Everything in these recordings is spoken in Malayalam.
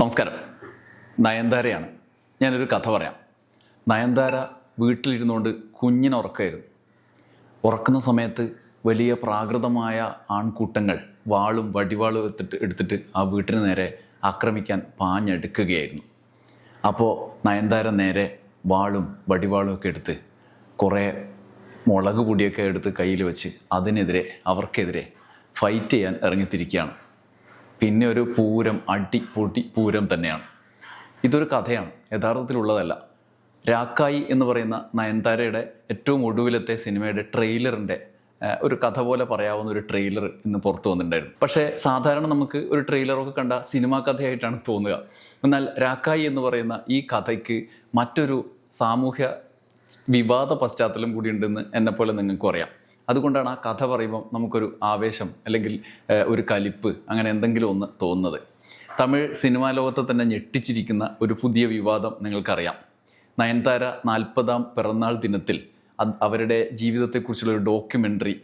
നമസ്കാരം. നയൻതാരയാണ്. ഞാനൊരു കഥ പറയാം. നയൻതാര വീട്ടിലിരുന്നുകൊണ്ട് കുഞ്ഞിനെ ഉറക്കമായിരുന്നു ഉറക്കുന്ന സമയത്ത് വലിയ പ്രാകൃതമായ ആൺകൂട്ടങ്ങൾ വാളും വടിവാളും എടുത്തിട്ട് എടുത്തിട്ട് ആ വീട്ടിന് നേരെ ആക്രമിക്കാൻ പാഞ്ഞെടുക്കുകയായിരുന്നു. അപ്പോൾ നയൻതാര നേരെ വാളും വടിവാളും ഒക്കെ എടുത്ത് കുറേ മുളക് പൊടിയൊക്കെ എടുത്ത് കയ്യിൽ വെച്ച് അതിനെതിരെ അവർക്കെതിരെ ഫൈറ്റ് ചെയ്യാൻ ഇറങ്ങിത്തിരിക്കുകയാണ്. പിന്നെ ഒരു പൂരം അടി പൊടി പൂരം തന്നെയാണ്. ഇതൊരു കഥയാണ് യഥാർത്ഥത്തിലുള്ളതല്ല. രാക്കായി എന്ന് പറയുന്ന നയൻതാരയുടെ ഏറ്റവും ഒടുവിലത്തെ സിനിമയുടെ ട്രെയിലറിന്റെ ഒരു കഥ പോലെ പറയാവുന്ന ഒരു ട്രെയിലർ ഇന്ന് പുറത്തു വന്നിട്ടുണ്ടായിരുന്നു. പക്ഷേ സാധാരണ നമുക്ക് ഒരു ട്രെയിലറൊക്കെ കണ്ട സിനിമാ കഥയായിട്ടാണ് തോന്നുക. എന്നാൽ രാക്കായി എന്ന് പറയുന്ന ഈ കഥയ്ക്ക് മറ്റൊരു സാമൂഹ്യ വിവാദ പശ്ചാത്തലം കൂടി ഉണ്ടെന്ന് എന്നെപ്പോലെ നിങ്ങൾക്കും അറിയാം. അതുകൊണ്ടാണ് ആ കഥ പറയുമ്പോൾ നമുക്കൊരു ആവേശം അല്ലെങ്കിൽ ഒരു കലിപ്പ് അങ്ങനെ എന്തെങ്കിലും ഒന്ന് തോന്നുന്നത്. തമിഴ് സിനിമാ ലോകത്തെ തന്നെ ഞെട്ടിച്ചിരിക്കുന്ന ഒരു പുതിയ വിവാദം നിങ്ങൾക്കറിയാം. നയൻതാര നാൽപ്പതാം പിറന്നാൾ ദിനത്തിൽ അവരുടെ ജീവിതത്തെക്കുറിച്ചുള്ള ഒരു ഡോക്യുമെന്ററി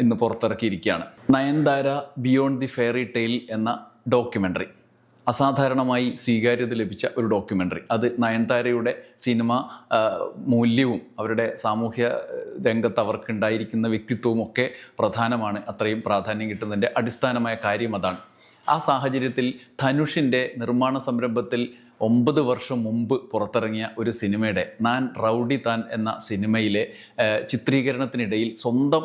ഇന്ന് പുറത്തിറക്കിയിരിക്കുകയാണ്. Nayanthara beyond the fairy tale എന്ന ഡോക്യുമെന്ററി. അസാധാരണമായി സ്വീകാര്യത ലഭിച്ച ഒരു ഡോക്യുമെന്ററി അത് നയൻതാരയുടെ സിനിമ മൂല്യവും അവരുടെ സാമൂഹ്യ രംഗത്ത് അവർക്കുണ്ടായിരിക്കുന്ന വ്യക്തിത്വവും ഒക്കെ പ്രധാനമാണ്. അത്രയും പ്രാധാന്യം കിട്ടുന്നതിന്റെ അടിസ്ഥാനമായ കാര്യം അതാണ്. ആ സാഹചര്യത്തിൽ ധനുഷിന്റെ നിർമ്മാണ സംരംഭത്തിൽ ഒമ്പത് വർഷം മുമ്പ് പുറത്തിറങ്ങിയ ഒരു സിനിമയുടെ നാൻ റൗഡി താൻ എന്ന സിനിമയിലെ ചിത്രീകരണത്തിനിടയിൽ സ്വന്തം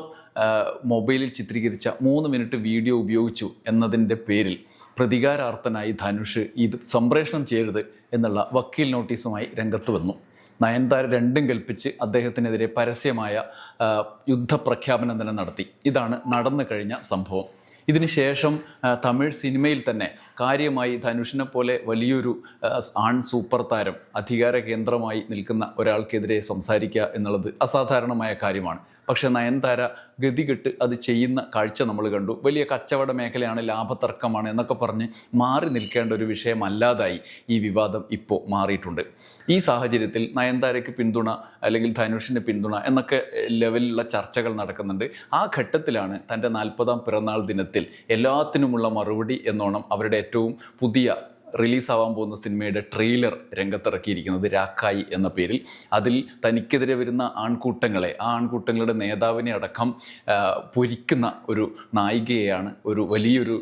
മൊബൈലിൽ ചിത്രീകരിച്ച മൂന്ന് മിനിറ്റ് വീഡിയോ ഉപയോഗിച്ചു എന്നതിന്റെ പേരിൽ പ്രതികാരാർത്ഥനായി ധനുഷ് ഇത് സംപ്രേഷണം ചെയ്യരുത് എന്നുള്ള വക്കീൽ നോട്ടീസുമായി രംഗത്ത് വന്നു. നയൻതാര രണ്ടും കൽപ്പിച്ച് അദ്ദേഹത്തിനെതിരെ പരസ്യമായ യുദ്ധപ്രഖ്യാപനം തന്നെ നടത്തി. ഇതാണ് നടന്നു കഴിഞ്ഞ സംഭവം. ഇതിനുശേഷം തമിഴ് സിനിമയിൽ തന്നെ കാര്യമായി ധനുഷിനെ പോലെ വലിയൊരു ആൺ സൂപ്പർ താരം അധികാര കേന്ദ്രമായി നിൽക്കുന്ന ഒരാൾക്കെതിരെ സംസാരിക്കുക എന്നുള്ളത് അസാധാരണമായ കാര്യമാണ്. പക്ഷേ നയൻതാര ഗതികെട്ട് അത് ചെയ്യുന്ന കാഴ്ച നമ്മൾ കണ്ടു. വലിയ കച്ചവട മേഖലയാണ് ലാഭതർക്കമാണ് എന്നൊക്കെ പറഞ്ഞ് മാറി നിൽക്കേണ്ട ഒരു വിഷയമല്ലാതായി ഈ വിവാദം ഇപ്പോൾ മാറിയിട്ടുണ്ട്. ഈ സാഹചര്യത്തിൽ നയൻതാരയ്ക്ക് പിന്തുണ അല്ലെങ്കിൽ ധനുഷിന് പിന്തുണ എന്നൊക്കെ ലെവലിലുള്ള ചർച്ചകൾ നടക്കുന്നുണ്ട്. ആ ഘട്ടത്തിലാണ് തന്റെ നാൽപ്പതാം പിറന്നാൾ ദിനത്തിൽ എല്ലാത്തിനുമുള്ള മറുപടി എന്നോണം അവരുടെ ഏറ്റവും പുതിയ റിലീസാവാൻ പോകുന്ന സിനിമയുടെ ട്രെയിലർ രംഗത്തിറക്കിയിരിക്കുന്നത് രാക്കായി എന്ന പേരിൽ. അതിൽ തനിക്കെതിരെ വരുന്ന ആൺകൂട്ടങ്ങളെ ആ ആൺകൂട്ടങ്ങളുടെ നേതാവിനെ അടക്കം പൊരിക്കുന്ന ഒരു നായികയെയാണ് ഒരു വലിയൊരു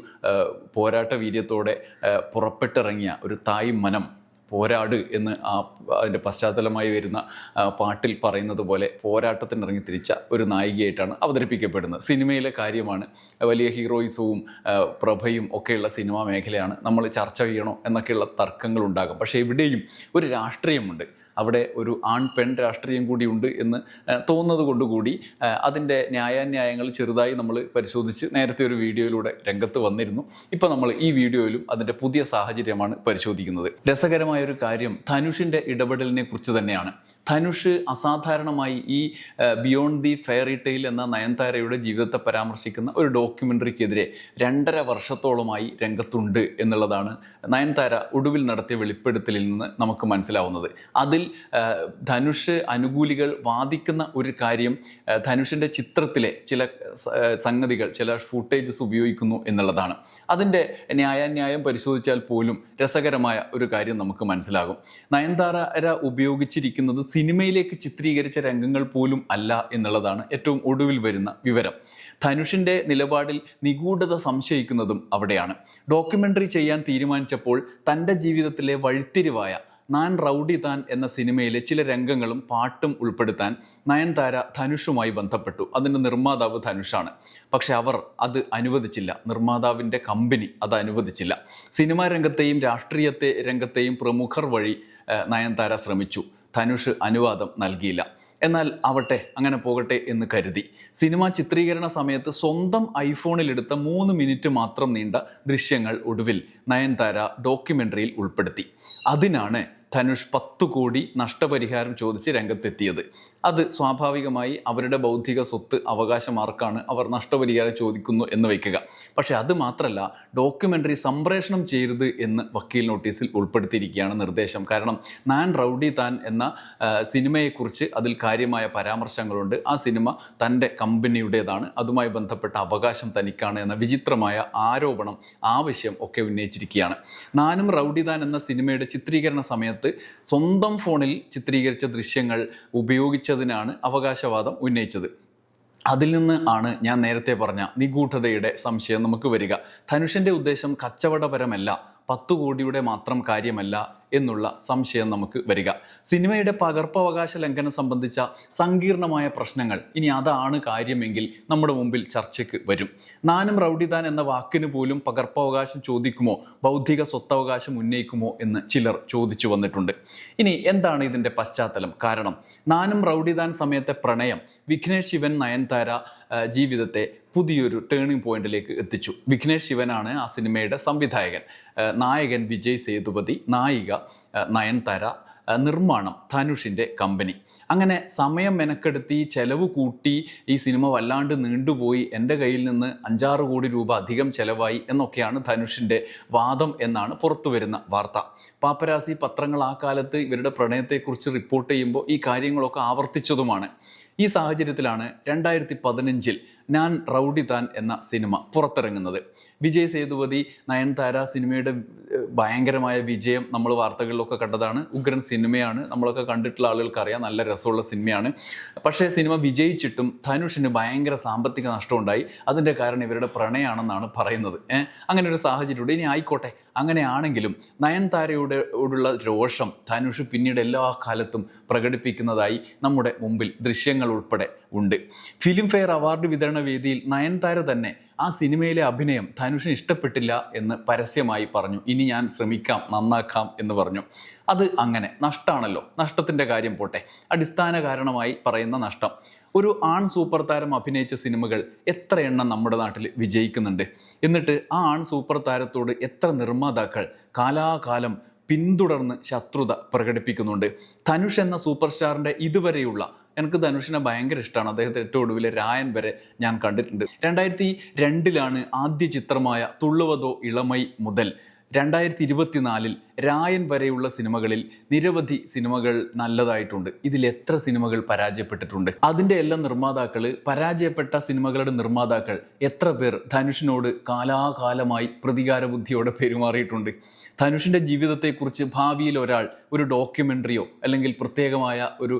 പോരാട്ട വീര്യത്തോടെ പുറപ്പെട്ടിറങ്ങിയ ഒരു തായ് മനം പോരാട് എന്ന് ആ അതിന്റെ പശ്ചാത്തലമായി വരുന്ന പാട്ടിൽ പറയുന്നത് പോലെ പോരാട്ടത്തിന് ഇറങ്ങി തിരിച്ച ഒരു നായികയായിട്ടാണ് അവതരിപ്പിക്കപ്പെടുന്നത്. സിനിമയിലെ കാര്യമാണ് വലിയ ഹീറോയിസവും പ്രഭയും ഒക്കെയുള്ള സിനിമാ മേഖലയാണ് നമ്മൾ ചർച്ച ചെയ്യണോ എന്നൊക്കെയുള്ള തർക്കങ്ങളുണ്ടാകും. പക്ഷേ ഇവിടെയും ഒരു രാഷ്ട്രീയമുണ്ട്. അവിടെ ഒരു ആൺ പെൺ രാഷ്ട്രീയം കൂടിയുണ്ട് എന്ന് തോന്നുന്നത് കൊണ്ടുകൂടി അതിന്റെ ന്യായാന്യായങ്ങൾ ചെറുതായി നമ്മൾ പരിശോധിച്ച് നേരത്തെ ഒരു വീഡിയോയിലൂടെ രംഗത്ത് വന്നിരുന്നു. ഇപ്പോൾ നമ്മൾ ഈ വീഡിയോയിലും അതിന്റെ പുതിയ സാഹചര്യമാണ് പരിശോധിക്കുന്നത്. രസകരമായ ഒരു കാര്യം ധനുഷിന്റെ ഇടപെടലിനെ കുറിച്ച് തന്നെയാണ്. ധനുഷ് അസാധാരണമായി ഈ ബിയോണ്ട് ദി ഫെയറി ടെയിൽ എന്ന നയൻതാരയുടെ ജീവിതത്തെ പരാമർശിക്കുന്ന ഒരു ഡോക്യുമെന്ററിക്കെതിരെ രണ്ടര വർഷത്തോളമായി രംഗത്തുണ്ട് എന്നുള്ളതാണ് നയൻതാര ഒടുവിൽ നടത്തിയ വെളിപ്പെടുത്തലിൽ നിന്ന് നമുക്ക് മനസ്സിലാവുന്നത്. അതിൽ ധനുഷ് അനുകൂലികൾ വാദിക്കുന്ന ഒരു കാര്യം ധനുഷിന്റെ ചിത്രത്തിലെ ചില സംഗതികൾ ചില ഫുട്ടേജസ് ഉപയോഗിക്കുന്നു എന്നുള്ളതാണ്. അതിന്റെ ന്യായാന്യായം പരിശോധിച്ചാൽ പോലും രസകരമായ ഒരു കാര്യം നമുക്ക് മനസ്സിലാകും. നയൻതാര ഉപയോഗിച്ചിരിക്കുന്നത് സിനിമയിലേക്ക് ചിത്രീകരിച്ച രംഗങ്ങൾ പോലും അല്ല എന്നുള്ളതാണ് ഏറ്റവും ഒടുവിൽ വരുന്ന വിവരം. ധനുഷിന്റെ നിലപാടിൽ നിഗൂഢത സംശയിക്കുന്നതും അവിടെയാണ്. ഡോക്യുമെന്ററി ചെയ്യാൻ തീരുമാനിച്ചപ്പോൾ തന്റെ ജീവിതത്തിലെ വഴിത്തിരിവായ നാൻ റൗഡി താൻ എന്ന സിനിമയിലെ ചില രംഗങ്ങളും പാട്ടും ഉൾപ്പെടുത്താൻ നയൻതാര ധനുഷുമായി ബന്ധപ്പെട്ടു. അതിന്റെ നിർമ്മാതാവ് ധനുഷാണ്. പക്ഷെ അവർ അത് അനുവദിച്ചില്ല. നിർമ്മാതാവിന്റെ കമ്പനി അത് അനുവദിച്ചില്ല. സിനിമാ രംഗത്തെയും രാഷ്ട്രീയത്തെ രംഗത്തെയും പ്രമുഖർ വഴി നയൻതാര ശ്രമിച്ചു. ധനുഷ് അനുവാദം നൽകിയില്ല. എന്നാൽ അവട്ടെ അങ്ങനെ പോകട്ടെ എന്ന് കരുതി. സിനിമ ചിത്രീകരണ സമയത്ത് സ്വന്തം ഐഫോണിലെടുത്ത മൂന്ന് മിനിറ്റ് മാത്രം നീണ്ട ദൃശ്യങ്ങൾ ഒടുവിൽ നയൻതാര ഡോക്യുമെന്ററിയിൽ ഉൾപ്പെടുത്തി. അതിനാണ് ധനുഷ് പത്ത് കോടി നഷ്ടപരിഹാരം ചോദിച്ച് രംഗത്തെത്തിയത്. അത് സ്വാഭാവികമായി അവരുടെ ബൗദ്ധിക സ്വത്ത് അവകാശമാർക്കാണ് അവർ നഷ്ടപരിഹാരം ചോദിക്കുന്നു എന്ന് വയ്ക്കുക. പക്ഷെ അത് മാത്രമല്ല ഡോക്യുമെന്ററി സംപ്രേഷണം ചെയ്യരുത് എന്ന് വക്കീൽ നോട്ടീസിൽ ഉൾപ്പെടുത്തിയിരിക്കുകയാണ് നിർദ്ദേശം. കാരണം നാൻ റൗഡി താൻ എന്ന സിനിമയെക്കുറിച്ച് അതിൽ കാര്യമായ പരാമർശങ്ങളുണ്ട്. ആ സിനിമ തന്റെ കമ്പനിയുടേതാണ്. അതുമായി ബന്ധപ്പെട്ട അവകാശം തനിക്കാണ് എന്ന വിചിത്രമായ ആരോപണം ആവശ്യം ഒക്കെ ഉന്നയിച്ചിരിക്കുകയാണ്. നാനും റൗഡി താൻ എന്ന സിനിമയുടെ ചിത്രീകരണ സമയത്ത് സ്വന്തം ഫോണിൽ ചിത്രീകരിച്ച ദൃശ്യങ്ങൾ ഉപയോഗിച്ചതിനാണ് അവകാശവാദം ഉന്നയിച്ചത്. അതിൽ നിന്ന് ആണ് ഞാൻ നേരത്തെ പറഞ്ഞ നിഗൂഢതയുടെ സംശയം നമുക്ക് വരിക. ധനുഷിന്റെ ഉദ്ദേശം കച്ചവടപരമല്ല പത്തു കോടിയുടെ മാത്രം കാര്യമല്ല എന്നുള്ള സംശയം നമുക്ക് വരിക. സിനിമയുടെ പകർപ്പവകാശ ലംഘനം സംബന്ധിച്ച സങ്കീർണമായ പ്രശ്നങ്ങൾ. ഇനി അതാണ് കാര്യമെങ്കിൽ നമ്മുടെ മുമ്പിൽ ചർച്ചയ്ക്ക് വരും. നാനും റൗഡിദാൻ എന്ന വാക്കിന് പോലും പകർപ്പവകാശം ചോദിക്കുമോ? ബൗദ്ധിക സ്വത്തവകാശം ഉന്നയിക്കുമോ എന്ന് ചിലർ ചോദിച്ചു വന്നിട്ടുണ്ട്. ഇനി എന്താണ് ഇതിന്റെ പശ്ചാത്തലം? കാരണം നാനും റൗഡിദാൻ സമയത്തെ പ്രണയം വിഘ്നേഷ് ശിവൻ നയൻതാര ജീവിതത്തെ പുതിയൊരു ടേണിംഗ് പോയിന്റിലേക്ക് എത്തിച്ചു. വിഘ്നേഷ് ശിവനാണ് ആ സിനിമയുടെ സംവിധായകൻ. നായകൻ വിജയ് സേതുപതി നായിക നയൻതാര നിർമ്മാണം ധനുഷിന്റെ കമ്പനി. അങ്ങനെ സമയം മെനക്കെടുത്തി ചെലവ് കൂട്ടി ഈ സിനിമ വല്ലാണ്ട് നീണ്ടുപോയി എന്റെ കയ്യിൽ നിന്ന് അഞ്ചാറ് കോടി രൂപ അധികം ചെലവായി എന്നൊക്കെയാണ് ധനുഷിന്റെ വാദം എന്നാണ് പുറത്തു വരുന്ന വാർത്ത. പാപ്പരാസി പത്രങ്ങൾ ആ കാലത്ത് ഇവരുടെ പ്രണയത്തെക്കുറിച്ച് റിപ്പോർട്ട് ചെയ്യുമ്പോൾ ഈ കാര്യങ്ങളൊക്കെ ആവർത്തിച്ചതുമാണ്. ഈ സാഹചര്യത്തിലാണ് രണ്ടായിരത്തി പതിനഞ്ചിൽ ഞാൻ റൗഡി താൻ എന്ന സിനിമ പുറത്തിറങ്ങുന്നത്. വിജയ് സേതുപതി നയൻതാര സിനിമയുടെ ഭയങ്കരമായ വിജയം നമ്മൾ വാർത്തകളിലൊക്കെ കണ്ടതാണ്. ഉഗ്രൻ സിനിമയാണ്. നമ്മളൊക്കെ കണ്ടിട്ടുള്ള ആളുകൾക്ക് അറിയാം നല്ല രസമുള്ള സിനിമയാണ്. പക്ഷേ സിനിമ വിജയിച്ചിട്ടും ധനുഷിന് ഭയങ്കര സാമ്പത്തിക നഷ്ടമുണ്ടായി. അതിന്റെ കാരണം ഇവരുടെ പ്രണയമാണെന്നാണ് പറയുന്നത്. അങ്ങനെ ഒരു സാഹചര്യമുണ്ട്. ഇനി ആയിക്കോട്ടെ. അങ്ങനെയാണെങ്കിലും നയൻതാരയുടെ ഓടുള്ള രോഷം ധനുഷ് പിന്നീട് എല്ലാ കാലത്തും പ്രകടിപ്പിക്കുന്നതായി നമ്മുടെ മുമ്പിൽ ദൃശ്യങ്ങൾ ഉൾപ്പെടെ ഉണ്ട്. ഫിലിം ഫെയർ അവാർഡ് വിതരണ വേദിയിൽ നയൻതാര തന്നെ ആ സിനിമയിലെ അഭിനയം ധനുഷിന് ഇഷ്ടപ്പെട്ടില്ല എന്ന് പരസ്യമായി പറഞ്ഞു. ഇനി ഞാൻ ശ്രമിക്കാം നന്നാക്കാം എന്ന് പറഞ്ഞു. അത് അങ്ങനെ. നഷ്ടമാണല്ലോ നഷ്ടത്തിന്റെ കാര്യം പോട്ടെ. അടിസ്ഥാന കാരണമായി പറയുന്ന നഷ്ടം. ഒരു ആൺ സൂപ്പർ താരം അഭിനയിച്ച സിനിമകൾ എത്ര എണ്ണം നമ്മുടെ നാട്ടിൽ വിജയിക്കുന്നുണ്ട്? എന്നിട്ട് ആ ആൺ സൂപ്പർ താരത്തോട് എത്ര നിർമ്മാതാക്കൾ കാലാകാലം പിന്തുടർന്ന് ശത്രുത പ്രകടിപ്പിക്കുന്നുണ്ട്? ധനുഷ് എന്ന സൂപ്പർ സ്റ്റാറിന്റെ ഇതുവരെയുള്ള എനിക്ക് ധനുഷിനെ ഭയങ്കര ഇഷ്ടമാണ് അദ്ദേഹത്തെ ഏറ്റവും ഒടുവിലെ രായൻ വരെ ഞാൻ കണ്ടിട്ടുണ്ട്. രണ്ടായിരത്തി രണ്ടിലാണ് ആദ്യ ചിത്രമായ തുള്ളുവതോ ഇളമൈ മുതൽ രണ്ടായിരത്തി ഇരുപത്തിനാലിൽ രായൻ വരെയുള്ള സിനിമകളിൽ നിരവധി സിനിമകൾ നല്ലതായിട്ടുണ്ട്. ഇതിൽ എത്ര സിനിമകൾ പരാജയപ്പെട്ടിട്ടുണ്ട്? അതിന്റെ എല്ലാ നിർമ്മാതാക്കൾ പരാജയപ്പെട്ട സിനിമകളുടെ നിർമ്മാതാക്കൾ എത്ര പേർ ധനുഷിനോട് കാലാകാലമായി പ്രതികാര ബുദ്ധിയോടെ പെരുമാറിയിട്ടുണ്ട്. ധനുഷിന്റെ ജീവിതത്തെക്കുറിച്ച് ഭാവിയിൽ ഒരാൾ ഒരു ഡോക്യുമെന്ററിയോ അല്ലെങ്കിൽ പ്രത്യേകമായ ഒരു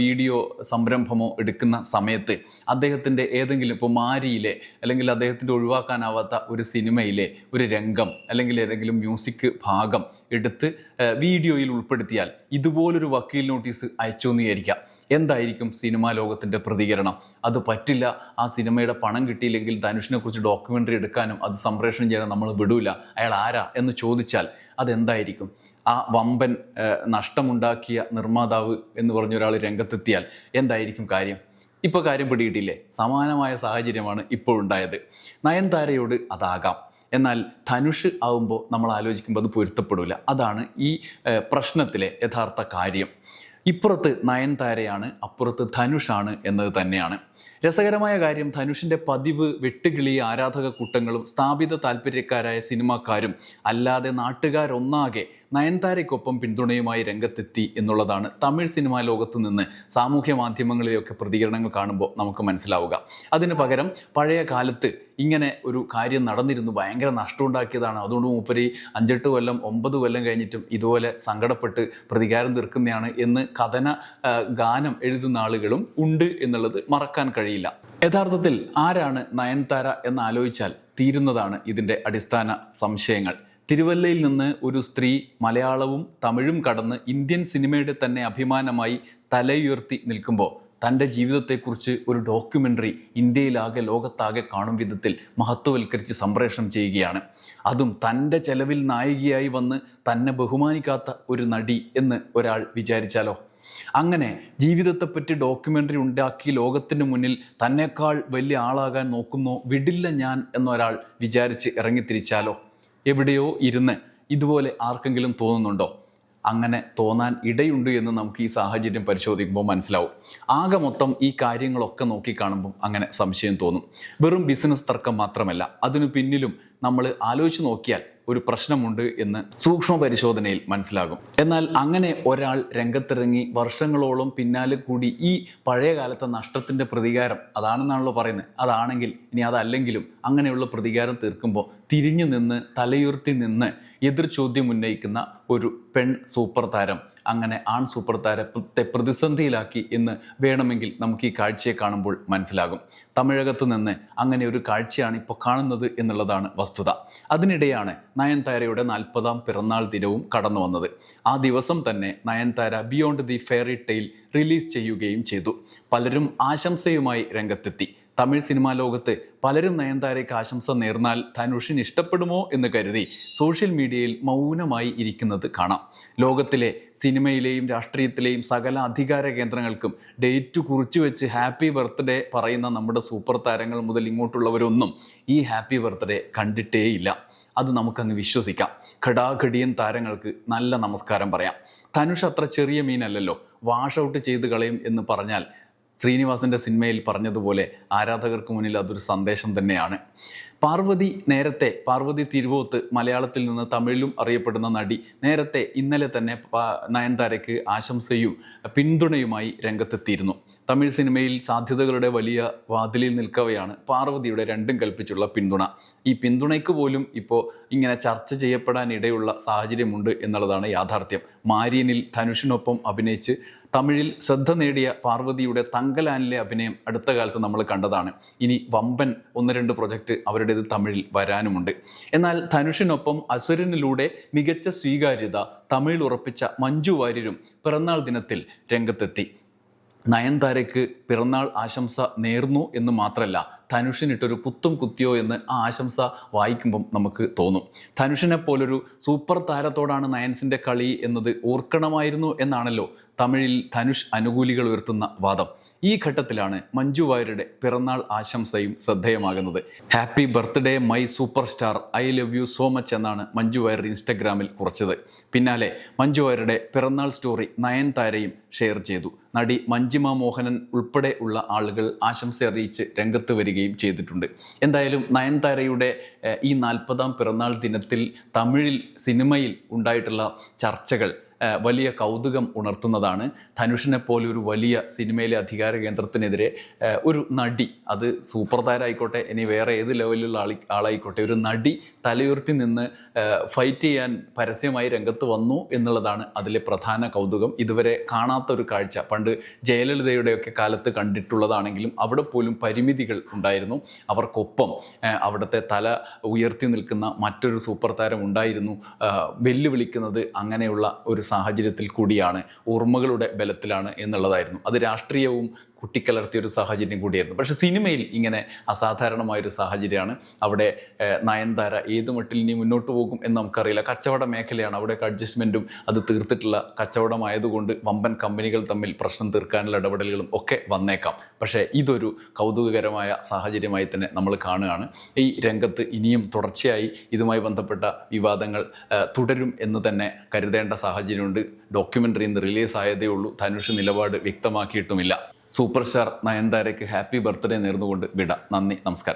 വീഡിയോ സംരംഭമോ എടുക്കുന്ന സമയത്ത് അദ്ദേഹത്തിന്റെ ഏതെങ്കിലും ഇപ്പോൾ മാരിയിലെ അല്ലെങ്കിൽ അദ്ദേഹത്തിന്റെ ഒഴിവാക്കാനാവാത്ത ഒരു സിനിമയിലെ ഒരു രംഗം അല്ലെങ്കിൽ ഏതെങ്കിലും മ്യൂസിക് ഭാഗം എടുത്ത് വീഡിയോയിൽ ഉൾപ്പെടുത്തിയാൽ ഇതുപോലൊരു വക്കീൽ നോട്ടീസ് അയച്ചു എന്ന് വിചാരിക്കാം. എന്തായിരിക്കും സിനിമാ ലോകത്തിന്റെ പ്രതികരണം? അത് പറ്റില്ല. ആ സിനിമയുടെ പണം കിട്ടിയില്ലെങ്കിൽ ധനുഷിനെ കുറിച്ച് ഡോക്യുമെന്ററി എടുക്കാനും അത് സംപ്രേഷണം ചെയ്യാനും നമ്മൾ വിടൂല. അയാൾ ആരാ എന്ന് ചോദിച്ചാൽ അതെന്തായിരിക്കും? ആ വമ്പൻ നഷ്ടമുണ്ടാക്കിയ നിർമ്മാതാവ് എന്ന് പറഞ്ഞ ഒരാൾ രംഗത്തെത്തിയാൽ എന്തായിരിക്കും കാര്യം? ഇപ്പോൾ കാര്യം പിടിയിട്ടില്ലേ സമാനമായ സാഹചര്യമാണ് ഇപ്പോൾ ഉണ്ടായത് നയൻതാരയോട് അതാകാം. എന്നാൽ ധനുഷ് ആവുമ്പോൾ നമ്മൾ ആലോചിക്കുമ്പോൾ അത് പൊരുത്തപ്പെടില്ല അതാണ് ഈ പ്രശ്നത്തിലെ യഥാർത്ഥ കാര്യം. ഇപ്പുറത്ത് നയൻതാരയാണ് അപ്പുറത്ത് ധനുഷാണ് എന്നത് തന്നെയാണ്. രസകരമായ കാര്യം ധനുഷിന്റെ പതിവ് വെട്ടുകിളി ആരാധക കൂട്ടങ്ങളും സ്ഥാപിത താല്പര്യക്കാരായ സിനിമാക്കാരും അല്ലാതെ നാട്ടുകാരൊന്നാകെ നയൻതാരയ്ക്കൊപ്പം പിന്തുണയുമായി രംഗത്തെത്തി എന്നുള്ളതാണ് തമിഴ് സിനിമാ ലോകത്ത് നിന്ന് സാമൂഹ്യ മാധ്യമങ്ങളിലെയൊക്കെ പ്രതികരണങ്ങൾ കാണുമ്പോൾ നമുക്ക് മനസ്സിലാവുക. അതിന് പകരം പഴയ കാലത്ത് ഇങ്ങനെ ഒരു കാര്യം നടന്നിരുന്നു ഭയങ്കര നഷ്ടമുണ്ടാക്കിയതാണ്. അതുകൊണ്ട് മൂപ്പര് അഞ്ചെട്ട് കൊല്ലം ഒമ്പത് കൊല്ലം കഴിഞ്ഞിട്ടും ഇതുപോലെ സങ്കടപ്പെട്ട് പ്രതികാരം തീർക്കുന്നതാണ് എന്ന് കഥന ഗാനം എഴുതുന്ന ആളുകളും ഉണ്ട് എന്നുള്ളത് മറക്കാൻ കഴിയില്ല. യഥാർത്ഥത്തിൽ ആരാണ് നയൻതാര എന്ന് ആലോചിച്ചാൽ തീരുന്നതാണ് ഇതിന്റെ അടിസ്ഥാന സംശയങ്ങൾ. തിരുവല്ലയിൽ നിന്ന് ഒരു സ്ത്രീ മലയാളവും തമിഴും കടന്ന് ഇന്ത്യൻ സിനിമയുടെ തന്നെ അഭിമാനമായി തലയുയർത്തി നിൽക്കുമ്പോൾ തന്റെ ജീവിതത്തെക്കുറിച്ച് ഒരു ഡോക്യുമെന്ററി ഇന്ത്യയിലാകെ ലോകത്താകെ കാണും വിധത്തിൽ മഹത്വവൽക്കരിച്ച് സംപ്രേഷണം ചെയ്യുകയാണ്. അതും തന്റെ ചെലവിൽ നായികയായി വന്ന് തന്നെ ബഹുമാനിക്കാത്ത ഒരു നടി എന്ന് ഒരാൾ വിചാരിച്ചാലോ? അങ്ങനെ ജീവിതത്തെപ്പറ്റി ഡോക്യുമെന്ററി ഉണ്ടാക്കി ലോകത്തിന് മുന്നിൽ തന്നെക്കാൾ വലിയ ആളാകാൻ നോക്കുന്നു വിടില്ല ഞാൻ എന്നൊരാൾ വിചാരിച്ച് ഇറങ്ങിത്തിരിച്ചാലോ? എവിടെയോ ഇരുന്ന് ഇതുപോലെ ആർക്കെങ്കിലും തോന്നുന്നുണ്ടോ? അങ്ങനെ തോന്നാൻ ഇടയുണ്ട് എന്ന് നമുക്ക് ഈ സാഹചര്യം പരിശോധിക്കുമ്പോൾ മനസ്സിലാവും. ആകെ മൊത്തം ഈ കാര്യങ്ങളൊക്കെ നോക്കിക്കാണുമ്പോൾ അങ്ങനെ സംശയം തോന്നും. വെറും ബിസിനസ് തർക്കം മാത്രമല്ല അതിനു പിന്നിലും നമ്മൾ ആലോചിച്ച് നോക്കിയാൽ ഒരു പ്രശ്നമുണ്ട് എന്ന് സൂക്ഷ്മ പരിശോധനയിൽ മനസ്സിലാകും. എന്നാൽ അങ്ങനെ ഒരാൾ രംഗത്തിറങ്ങി വർഷങ്ങളോളം പിന്നാലെ കൂടി ഈ പഴയ കാലത്തെ നഷ്ടത്തിന്റെ പ്രതികാരം അതാണെന്നാണല്ലോ പറയുന്നത്. അതാണെങ്കിൽ ഇനി അതല്ലെങ്കിലും അങ്ങനെയുള്ള പ്രതികാരം തീർക്കുമ്പോൾ തിരിഞ്ഞു നിന്ന് തലയുർത്തി നിന്ന് എതിർ ചോദ്യം ഉന്നയിക്കുന്ന ഒരു പെൺ സൂപ്പർ താരം അങ്ങനെ ആൺ സൂപ്പർ താരത്തെ പ്രതിസന്ധിയിലാക്കി എന്ന് വേണമെങ്കിൽ നമുക്ക് ഈ കാഴ്ചയെ കാണുമ്പോൾ മനസ്സിലാകും. തമിഴകത്ത് നിന്ന് അങ്ങനെ ഒരു കാഴ്ചയാണ് ഇപ്പോൾ കാണുന്നത് എന്നുള്ളതാണ് വസ്തുത. അതിനിടെയാണ് നയൻതാരയുടെ നാൽപ്പതാം പിറന്നാൾ ദിനവും കടന്നു വന്നത്. ആ ദിവസം തന്നെ Nayanthara beyond the fairy tale release ചെയ്യുകയും ചെയ്തു. പലരും ആശംസയുമായി രംഗത്തെത്തി. തമിഴ് സിനിമാ ലോകത്ത് പലരും നയൻതാരയ്ക്ക് ആശംസ നേർന്നാൽ ധനുഷിന് ഇഷ്ടപ്പെടുമോ എന്ന് കരുതി സോഷ്യൽ മീഡിയയിൽ മൗനമായി ഇരിക്കുന്നത് കാണാം. ലോകത്തിലെ സിനിമയിലെയും രാഷ്ട്രീയത്തിലെയും സകല അധികാര കേന്ദ്രങ്ങൾക്കും ഡേറ്റ് കുറിച്ചു വെച്ച് ഹാപ്പി ബർത്ത്ഡേ പറയുന്ന നമ്മുടെ സൂപ്പർ താരങ്ങൾ മുതൽ ഇങ്ങോട്ടുള്ളവരൊന്നും ഈ ഹാപ്പി ബർത്ത്ഡേ കണ്ടിട്ടേയില്ല. അത് നമുക്കങ്ങ് വിശ്വസിക്കാം. ഘടാഘടിയൻ താരങ്ങൾക്ക് നല്ല നമസ്കാരം പറയാം. ധനുഷ് അത്ര ചെറിയ മീനല്ലല്ലോ. വാഷ് ഔട്ട് ചെയ്ത് കളയും എന്ന് പറഞ്ഞാൽ ശ്രീനിവാസന്റെ സിനിമയിൽ പറഞ്ഞതുപോലെ ആരാധകർക്ക് മുന്നിൽ അതൊരു സന്ദേശം തന്നെയാണ്. പാർവതി നേരത്തെ പാർവതി തിരുവോത്ത് മലയാളത്തിൽ നിന്ന് തമിഴിലും അറിയപ്പെടുന്ന നടി നേരത്തെ ഇന്നലെ തന്നെ നയൻതാരയ്ക്ക് ആശംസയും പിന്തുണയുമായി രംഗത്തെത്തിയിരുന്നു. തമിഴ് സിനിമയിൽ സാധ്യതകളുടെ വലിയ വാതിലിൽ നിൽക്കവെയാണ് പാർവതിയുടെ രണ്ടും കൽപ്പിച്ചുള്ള പിന്തുണ. ഈ പിന്തുണയ്ക്ക് പോലും ഇപ്പോൾ ഇങ്ങനെ ചർച്ച ചെയ്യപ്പെടാനിടയുള്ള സാഹചര്യമുണ്ട് എന്നുള്ളതാണ് യാഥാർത്ഥ്യം. മാര്യനിൽ ധനുഷിനൊപ്പം അഭിനയിച്ച് തമിഴിൽ ശ്രദ്ധ നേടിയ പാർവതിയുടെ തങ്കലാനിലെ അഭിനയം അടുത്ത കാലത്ത് നമ്മൾ കണ്ടതാണ്. ഇനി വമ്പൻ ഒന്ന് രണ്ട് പ്രൊജക്റ്റ് അവരുടേത് തമിഴിൽ വരാനുമുണ്ട്. എന്നാൽ ധനുഷിനൊപ്പം അസുരനിലൂടെ മികച്ച സ്വീകാര്യത തമിഴിൽ ഉറപ്പിച്ച മഞ്ജു വാര്യരും പിറന്നാൾ ദിനത്തിൽ രംഗത്തെത്തി. നയൻതാരയ്ക്ക് പിറന്നാൾ ആശംസ നേർന്നു എന്ന് മാത്രമല്ല ധനുഷിനിട്ടൊരു കുത്തും കുത്തിയോ എന്ന് ആ ആശംസ വായിക്കുമ്പം നമുക്ക് തോന്നും. ധനുഷിനെ പോലൊരു സൂപ്പർ താരത്തോടാണ് നയൻസിന്റെ കളി എന്നത് ഓർക്കണമായിരുന്നു എന്നാണല്ലോ തമിഴിൽ ധനുഷ് അനുകൂലികൾ ഉയർത്തുന്ന വാദം. ഈ ഘട്ടത്തിലാണ് മഞ്ജു വാര്യരുടെ പിറന്നാൾ ആശംസയും ശ്രദ്ധേയമാകുന്നത്. Happy birthday my super star I love you so much എന്നാണ് മഞ്ജു വാര്യർ ഇൻസ്റ്റഗ്രാമിൽ കുറിച്ചത്. പിന്നാലെ മഞ്ജു വാര്യരുടെ പിറന്നാൾ സ്റ്റോറി നയൻതാരയും ഷെയർ ചെയ്തു. നടി മഞ്ജിമ മോഹനൻ ഉൾപ്പെടെ ഉള്ള ആളുകൾ ആശംസ അറിയിച്ച് രംഗത്ത് വരികയും ചെയ്തിട്ടുണ്ട്. എന്തായാലും നയൻതാരയുടെ ഈ നാൽപ്പതാം പിറന്നാൾ ദിനത്തിൽ തമിഴിൽ സിനിമയിൽ ഉണ്ടായിട്ടുള്ള ചർച്ചകൾ വലിയ കൗതുകം ഉണർത്തുന്നതാണ്. ധനുഷിനെ പോലെ ഒരു വലിയ സിനിമയിലെ അധികാര കേന്ദ്രത്തിനെതിരെ ഒരു നടി അത് സൂപ്പർ താരമായിക്കോട്ടെ ഇനി വേറെ ഏത് ലെവലിലുള്ള ആളി ആളായിക്കോട്ടെ ഒരു നടി തലയുയർത്തി നിന്ന് ഫൈറ്റ് ചെയ്യാൻ പരസ്യമായി രംഗത്ത് വന്നു എന്നുള്ളതാണ് അതിലെ പ്രധാന കൗതുകം. ഇതുവരെ കാണാത്ത ഒരു കാഴ്ച. പണ്ട് ജയലളിതയുടെയൊക്കെ കാലത്ത് കണ്ടിട്ടുള്ളതാണെങ്കിലും അവിടെ പോലും പരിമിതികൾ ഉണ്ടായിരുന്നു. അവർക്കൊപ്പം അവിടുത്തെ തല ഉയർത്തി നിൽക്കുന്ന മറ്റൊരു സൂപ്പർ താരം ഉണ്ടായിരുന്നു വെല്ലുവിളിക്കുന്നത് അങ്ങനെയുള്ള ഒരു സാഹചര്യത്തിൽ കൂടിയാണ് ഓർമ്മകളുടെ ബലത്തിലാണ് എന്നുള്ളതായിരുന്നു. അത് രാഷ്ട്രീയവും കുട്ടിക്കലർത്തിയ ഒരു സാഹചര്യം കൂടിയായിരുന്നു. പക്ഷേ സിനിമയിൽ ഇങ്ങനെ അസാധാരണമായൊരു സാഹചര്യമാണ്. അവിടെ നയൻതാര ഏത് മട്ടിൽ ഇനി മുന്നോട്ട് പോകും എന്ന് നമുക്കറിയില്ല. കച്ചവട മേഖലയാണ്. അവിടെ അഡ്ജസ്റ്റ്മെന്റും അത് തീർത്തിട്ടുള്ള കച്ചവടമായതുകൊണ്ട് വമ്പൻ കമ്പനികൾ തമ്മിൽ പ്രശ്നം തീർക്കാനുള്ള ഇടപെടലുകളും ഒക്കെ വന്നേക്കാം. പക്ഷേ ഇതൊരു കൗതുകകരമായ സാഹചര്യമായി തന്നെ നമ്മൾ കാണുകയാണ്. ഈ രംഗത്ത് ഇനിയും തുടർച്ചയായി ഇതുമായി ബന്ധപ്പെട്ട വിവാദങ്ങൾ തുടരും എന്ന് തന്നെ കരുതേണ്ട സാഹചര്യമുണ്ട്. ഡോക്യുമെന്ററി ഇന്ന് റിലീസ് ആയതേ ഉള്ളൂ. ധനുഷ് നിലപാട് വ്യക്തമാക്കിയിട്ടുമില്ല. സൂപ്പർ സ്റ്റാർ നയൻതാരയ്ക്ക് ഹാപ്പി ബർത്ത്ഡേ നേർന്നുകൊണ്ട് വിട. നന്ദി നമസ്കാരം.